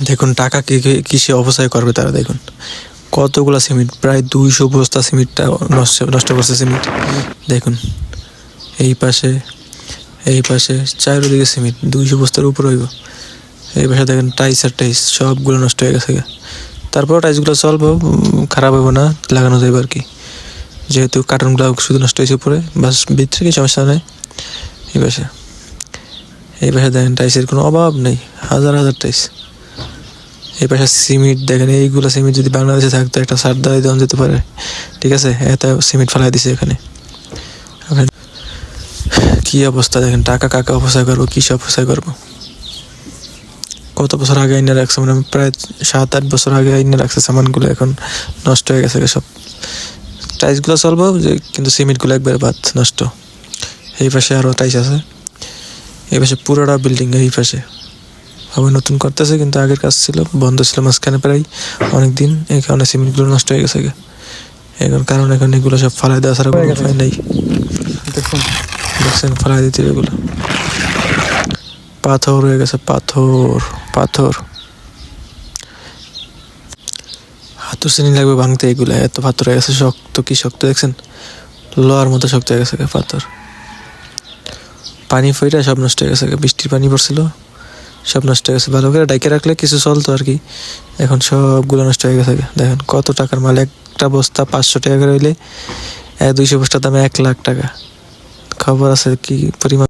দেখুন টাকা কিসে অপচয় করবে তারা দেখুন। কতগুলো সিমেন্ট প্রায় দুইশো বস্তা সিমেন্টটা নষ্ট নষ্ট করছে সিমেন্ট। দেখুন এই পাশে এই পাশে চারিদিকে সিমেন্ট দুইশো বস্তার উপর হইব। এই পাশে দেখেন টাইস আর টাইস সবগুলো নষ্ট হয়ে গেছে তারপর টাইসগুলো উম, খারাপ হব না লাগানো যাবে আর কি। যেহেতু কার্টুনগুলো শুধু নষ্ট হয়েছে উপরে বাস ভিতরে কি সমস্যা নেই? এই পাশে এই পাশে দেখেন টাইসের কোনো অভাব নেই হাজার হাজার টাইস এই পাশে সিমেন্ট দেখেন এইগুলো সিমেন্ট যদি বাংলাদেশে থাকতো, একটা সার দ্বারাই দেওয়া যেতে পারে। ঠিক আছে? এত সিমেন্ট ফেলাই দিছে এখানে। কি অবস্থা দেখেন? টাকা কাকা অপচয় করব, কিসে অপচয় করব? কত বছর আগে এনে রাখছে? মানে প্রায় সাত, আট বছর আগে এনে রাখছে সামানগুলো, এখন নষ্ট হয়ে গেছে সব টাইলসগুলো চলবো, যে কিন্তু সিমেন্টগুলো একবারে বাদ, নষ্ট। এই পাশে আরও টাইস আছে। এই পাশে পুরোটা বিল্ডিং এই পাশে। আবার নতুন করতেছে কিন্তু আগের কাজ ছিল বন্ধ ছিল মাঝখানে প্রায় অনেক দিন এই কারণে সিমেন্টগুলো নষ্ট হয়ে গেছে এখন কারণ এখন এগুলো সব ফালাই দেওয়া ছাড়া কোনো উপায় নেই। দেখুন। দেখছেন ফালাই দিতে এগুলো। পাথর হয়ে গেছে পাথর পাথর। হাতুর শ্রেণি লাগবে ভাঙতে এগুলো এত পাথর হয়ে গেছে শক্ত কি শক্ত দেখছেন? লোহার মতো শক্ত হয়ে গেছে গে পাথর। পানি ফইটা সব নষ্ট হয়ে গেছে গে। বৃষ্টির পানি পড়ছিল। সব নষ্ট হয়ে গেছে। ভালো করে ডাইকে রাখলে কিছু চলতো আর কি। এখন সবগুলো নষ্ট হয়ে গেছে। দেখেন কত টাকার মাল। একটা বস্তা পাঁচশো টাকা করে হইলে দুইশো বস্তার দামে এক লাখ টাকা। খবর আছে কি পরিমাণ?